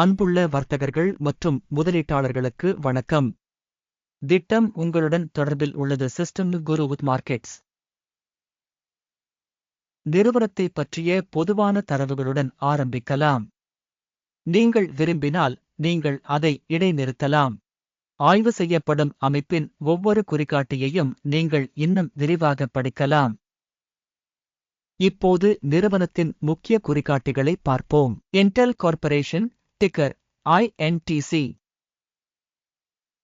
அன்புள்ள வர்த்தகர்கள் மற்றும் முதலீட்டாளர்களுக்கு வணக்கம். திட்டம் உங்களுடன் தொடர்பில் உள்ளது. சிஸ்டம் குரு வித் மார்க்கெட்ஸ் நிறுவனத்தை பற்றிய பொதுவான தரவுகளுடன் ஆரம்பிக்கலாம். நீங்கள் விரும்பினால் நீங்கள் அதை இடைநிறுத்தலாம். ஆய்வு செய்யப்படும் அமைப்பின் ஒவ்வொரு குறிகாட்டியையும் நீங்கள் இன்னும் விரிவாக படிக்கலாம். இப்போது நிறுவனத்தின் முக்கிய குறிகாட்டிகளை பார்ப்போம். இன்டெல் கார்ப்பரேஷன் டிக்கர் ஐஎன்டிசி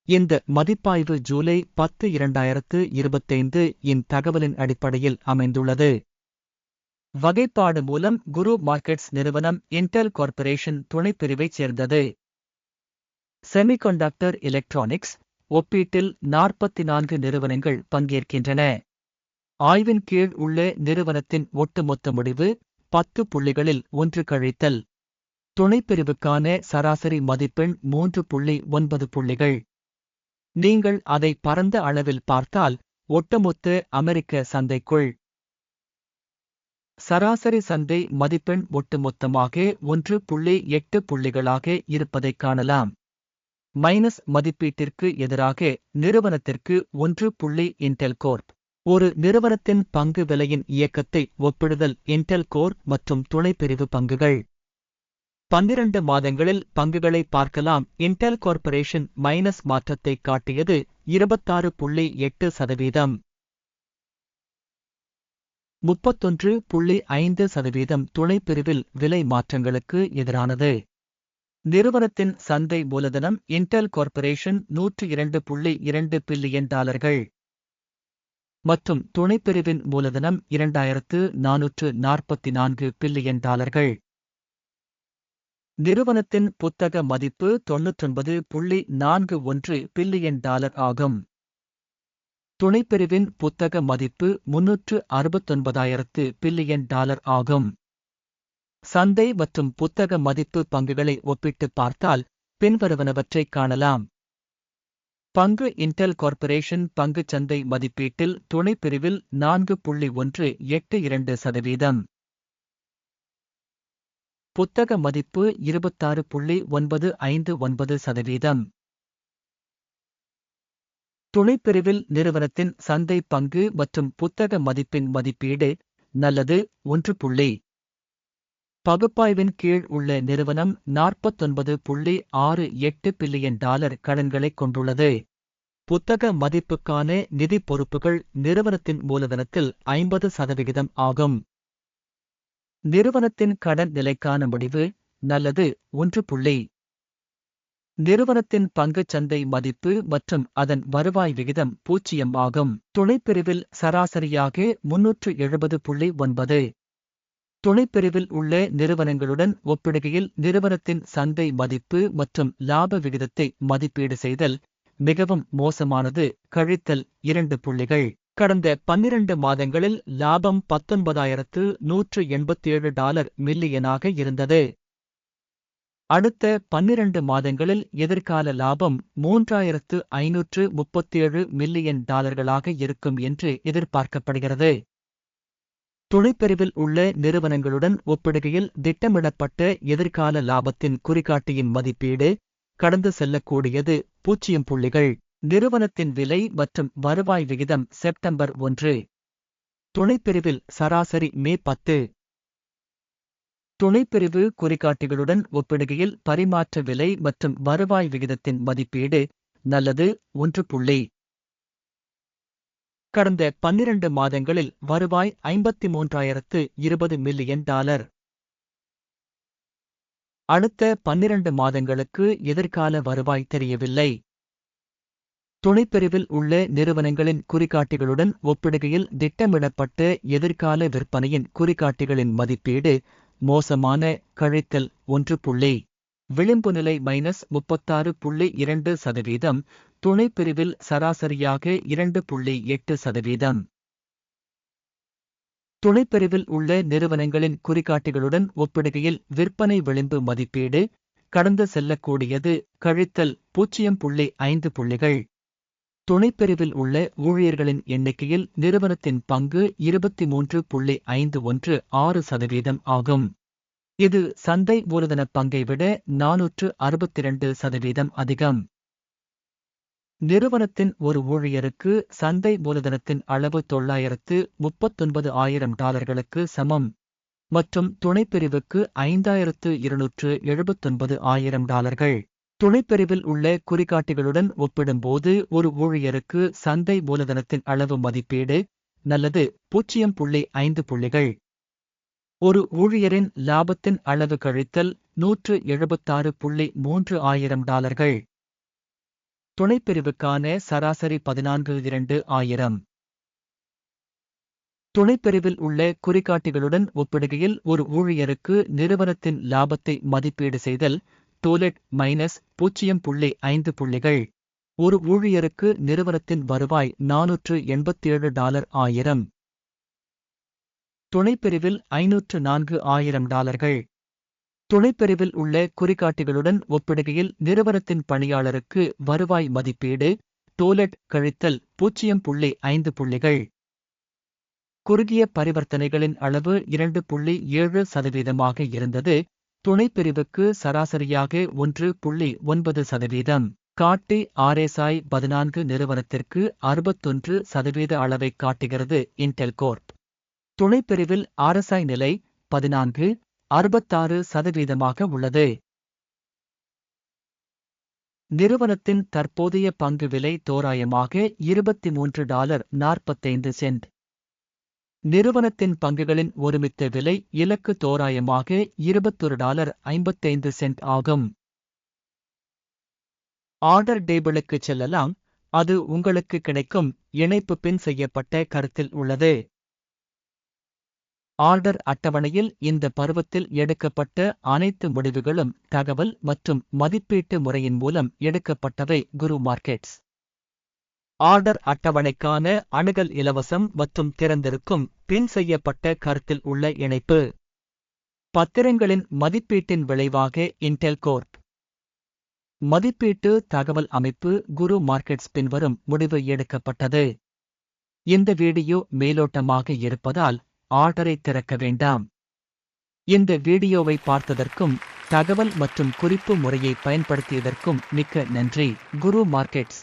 இந்த மதிப்பாய்வு ஜூலை பத்து இரண்டாயிரத்து இருபத்தைந்து இன் தகவலின் அடிப்படையில் அமைந்துள்ளது. வகைப்பாடு மூலம் குரு மார்க்கெட்ஸ் நிறுவனம் இன்டெல் கார்ப்பரேஷன் துணைப்பிரிவைச் சேர்ந்தது. செமிகண்டக்டர் எலக்ட்ரானிக்ஸ் ஒப்பீட்டில் நாற்பத்தி நான்கு நிறுவனங்கள் பங்கேற்கின்றன. ஆய்வின் கீழ் உள்ள நிறுவனத்தின் ஒட்டுமொத்த முடிவு பத்து புள்ளிகளில் ஒன்று கழித்தல். துணைப்பிரிவுக்கான சராசரி மதிப்பெண் மூன்று புள்ளி ஒன்பது புள்ளிகள். நீங்கள் அதை பரந்த அளவில் பார்த்தால் ஒட்டுமொத்த அமெரிக்க சந்தைக்குள். சராசரி சந்தை மதிப்பெண் ஒட்டுமொத்தமாக ஒன்று புள்ளி எட்டு புள்ளிகளாக இருப்பதைக் காணலாம். மைனஸ் மதிப்பீட்டிற்கு எதிராக நிறுவனத்திற்கு ஒன்று புள்ளி இன்டெல் கோர்ப். ஒரு நிறுவனத்தின் பங்கு விலையின் இயக்கத்தை ஒப்பிடுதல் இன்டெல் கோர் மற்றும் துணைப்பிரிவு பங்குகள். பன்னிரண்டு மாதங்களில் பங்குகளை பார்க்கலாம். இன்டெல் கார்ப்பரேஷன் மைனஸ் மாற்றத்தை காட்டியது இருபத்தாறு புள்ளி எட்டு சதவீதம். முப்பத்தொன்று புள்ளி ஐந்து சதவீதம் துணைப்பிரிவில் விலை மாற்றங்களுக்கு எதிரானது. நிறுவனத்தின் சந்தை மூலதனம் இன்டெல் கார்ப்பரேஷன் நூற்று இரண்டு புள்ளி இரண்டு பில்லியன் டாலர்கள். மற்றும் துணைப்பிரிவின் மூலதனம் இரண்டாயிரத்து நானூற்று நாற்பத்தி நான்கு பில்லியன் டாலர்கள். நிறுவனத்தின் புத்தக மதிப்பு தொன்னூற்றொன்பது புள்ளி நான்கு ஒன்று பில்லியன் டாலர் ஆகும். துணைப்பிரிவின் புத்தக மதிப்பு முன்னூற்று அறுபத்தொன்பதாயிரத்து பில்லியன் டாலர் ஆகும். சந்தை மற்றும் புத்தக மதிப்பு பங்குகளை ஒப்பிட்டு பார்த்தால் பின்வருவனவற்றைக் காணலாம். பங்கு இன்டெல் கார்ப்பரேஷன் பங்குச் சந்தை மதிப்பீட்டில் துணைப்பிரிவில் நான்கு புள்ளி ஒன்று எட்டு இரண்டு சதவீதம். புத்தக மதிப்பு இருபத்தாறு புள்ளி ஒன்பது ஐந்து ஒன்பது சதவீதம். துணைப்பிரிவில் நிறுவனத்தின் சந்தை பங்கு மற்றும் புத்தக மதிப்பின் மதிப்பீடு நல்லது ஒன்று புள்ளி. பகுப்பாய்வின் கீழ் உள்ள நிறுவனம் நாற்பத்தொன்பது புள்ளி ஆறு எட்டு பில்லியன் டாலர் கடன்களைக் கொண்டுள்ளது. புத்தக மதிப்புக்கான நிதி பொறுப்புகள் நிறுவனத்தின் மூலதனத்தில் ஐம்பது சதவிகிதம் ஆகும். நிறுவனத்தின் கடன் நிலைக்கான முடிவு நல்லது ஒன்று புள்ளி. நிறுவனத்தின் பங்குச் சந்தை மதிப்பு மற்றும் அதன் வருவாய் விகிதம் பூஜ்ஜியம் ஆகும். துணைப்பிரிவில் சராசரியாக முன்னூற்று எழுபது புள்ளி ஒன்பது. துணைப்பிரிவில் உள்ள நிறுவனங்களுடன் ஒப்பிடுகையில் நிறுவனத்தின் சந்தை மதிப்பு மற்றும் லாப விகிதத்தை மதிப்பீடு செய்தல் மிகவும் மோசமானது. கழித்தல் இரண்டு புள்ளிகள். கடந்த பன்னிரண்டு மாதங்களில் லாபம் பத்தொன்பதாயிரத்து நூற்று எண்பத்தேழு டாலர் மில்லியனாக இருந்தது. அடுத்த பன்னிரண்டு மாதங்களில் எதிர்கால லாபம் மூன்றாயிரத்து ஐநூற்று முப்பத்தேழு மில்லியன் டாலர்களாக இருக்கும் என்று எதிர்பார்க்கப்படுகிறது. துணைப்பிரிவில் உள்ள நிறுவனங்களுடன் ஒப்பிடுகையில் திட்டமிடப்பட்ட எதிர்கால லாபத்தின் குறிகாட்டியின் மதிப்பீடு கடந்து செல்லக்கூடியது பூஜ்ஜியம் புள்ளிகள். நிறுவனத்தின் விலை மற்றும் வருவாய் விகிதம் செப்டம்பர் ஒன்று. துணைப்பிரிவில் சராசரி மே பத்து. துணைப்பிரிவு குறிகாட்டிகளுடன் ஒப்பிடுகையில் பரிமாற்ற விலை மற்றும் வருவாய் விகிதத்தின் மதிப்பீடு நல்லது ஒன்று புள்ளி. கடந்த பன்னிரண்டு மாதங்களில் வருவாய் ஐம்பத்தி மூன்றாயிரத்து இருபது மில்லியன் டாலர். அடுத்த பன்னிரண்டு மாதங்களுக்கு எதிர்கால வருவாய் தெரியவில்லை. துணைப்பிரிவில் உள்ள நிறுவனங்களின் குறிகாட்டிகளுடன் ஒப்பிடுகையில் திட்டமிடப்பட்ட எதிர்கால விற்பனையின் குறிகாட்டிகளின் மதிப்பீடு மோசமான கழித்தல் ஒன்று புள்ளி விளிம்பு நிலை மைனஸ் முப்பத்தாறு புள்ளி இரண்டு சதவீதம் துணைப்பிரிவில் சராசரியாக இரண்டு புள்ளி எட்டு சதவீதம். துணைப்பிரிவில் உள்ள நிறுவனங்களின் குறிகாட்டிகளுடன் ஒப்பிடுகையில் விற்பனை விளிம்பு மதிப்பீடு கடந்து செல்லக்கூடியது கழித்தல் பூஜ்ஜியம் புள்ளி ஐந்து புள்ளிகள். துணைப்பிரிவில் உள்ள ஊழியர்களின் எண்ணிக்கையில் நிறுவனத்தின் பங்கு இருபத்தி மூன்று புள்ளி ஐந்து ஒன்று ஆறு சதவீதம் ஆகும். இது சந்தை மூலதன பங்கை விட நானூற்று அறுபத்திரண்டு சதவீதம் அதிகம். நிறுவனத்தின் ஒரு ஊழியருக்கு சந்தை மூலதனத்தின் அளவு தொள்ளாயிரத்து முப்பத்தொன்பது ஆயிரம் டாலர்களுக்கு சமம். மற்றும் துணைப்பிரிவுக்கு ஐந்தாயிரத்து இருநூற்று எழுபத்தொன்பது ஆயிரம் டாலர்கள். துணைப்பிரிவில் உள்ள குறிகாட்டிகளுடன் ஒப்பிடும்போது ஒரு ஊழியருக்கு சந்தை மூலதனத்தின் அளவு மதிப்பீடு நல்லது பூஜ்ஜியம் புள்ளி ஐந்து புள்ளிகள். ஒரு ஊழியரின் லாபத்தின் அளவு கழித்தல் நூற்று எழுபத்தாறு புள்ளி மூன்று ஆயிரம் டாலர்கள். துணைப்பிரிவுக்கான சராசரி பதினான்கு இரண்டு ஆயிரம். துணைப்பிரிவில் உள்ள குறிகாட்டிகளுடன் ஒப்பிடுகையில் ஒரு ஊழியருக்கு நிறுவனத்தின் லாபத்தை மதிப்பீடு செய்தல் டோலெட் மைனஸ் பூஜ்ஜியம் புள்ளி ஐந்து புள்ளிகள். ஒரு ஊழியருக்கு நிறுவனத்தின் வருவாய் நானூற்று எண்பத்தேழு டாலர் ஆயிரம். துணைப்பிரிவில் ஐநூற்று நான்கு ஆயிரம் டாலர்கள். துணைப்பிரிவில் உள்ள குறிகாட்டிகளுடன் ஒப்பிடுகையில் நிறுவனத்தின் பணியாளருக்கு வருவாய் மதிப்பீடு டோலெட் கழித்தல் பூஜ்ஜியம் புள்ளி ஐந்து புள்ளிகள். குறுகிய பரிவர்த்தனைகளின் அளவு இரண்டு புள்ளி ஏழு சதவீதமாக இருந்தது துணைப்பிரிவுக்கு சராசரியாக ஒன்று புள்ளி ஒன்பது சதவீதம். காட்டி ஆர்எஸ்ஐ பதினான்கு நிறுவனத்திற்கு அறுபத்தொன்று சதவீத அளவை காட்டுகிறது இன்டெல் கோர்ப். துணைப்பிரிவில் ஆர்எஸ்ஐ நிலை பதினான்கு அறுபத்தாறு சதவீதமாக உள்ளது. நிறுவனத்தின் தற்போதைய பங்கு விலை தோராயமாக இருபத்தி மூன்று டாலர் நாற்பத்தைந்து சென்ட். நிறுவனத்தின் பங்குகளின் ஒருமித்த விலை இலக்கு தோராயமாக இருபத்தொரு டாலர் ஐம்பத்தைந்து சென்ட் ஆகும். ஆர்டர் டேபிளுக்கு செல்லலாம். அது உங்களுக்கு கிடைக்கும். இணைப்பு பின் செய்யப்பட்ட கருத்தில் உள்ளது. ஆர்டர் அட்டவணையில் இந்த பருவத்தில் எடுக்கப்பட்ட அனைத்து முடிவுகளும் தகவல் மற்றும் மதிப்பீட்டு முறையின் மூலம் எடுக்கப்பட்டவை. குரு மார்க்கெட்ஸ். ஆர்டர் அட்டவணைக்கான அணுகல் இலவசம் மற்றும் திறந்திருக்கும் பின் செய்யப்பட்ட கருத்தில் உள்ள இணைப்பு. பத்திரங்களின் மதிப்பீட்டின் விளைவாக இன்டெல் கோர்ப் மதிப்பீட்டு தகவல் அமைப்பு குரு மார்க்கெட்ஸ் பின்வரும் முடிவு எடுக்கப்பட்டது. இந்த வீடியோ மேலோட்டமாக இருப்பதால் ஆர்டரை திறக்க வேண்டாம். இந்த வீடியோவை பார்த்ததற்கும் தகவல் மற்றும் குறிப்பு முறையை பயன்படுத்தியதற்கும் மிக்க நன்றி. குரு மார்க்கெட்ஸ்.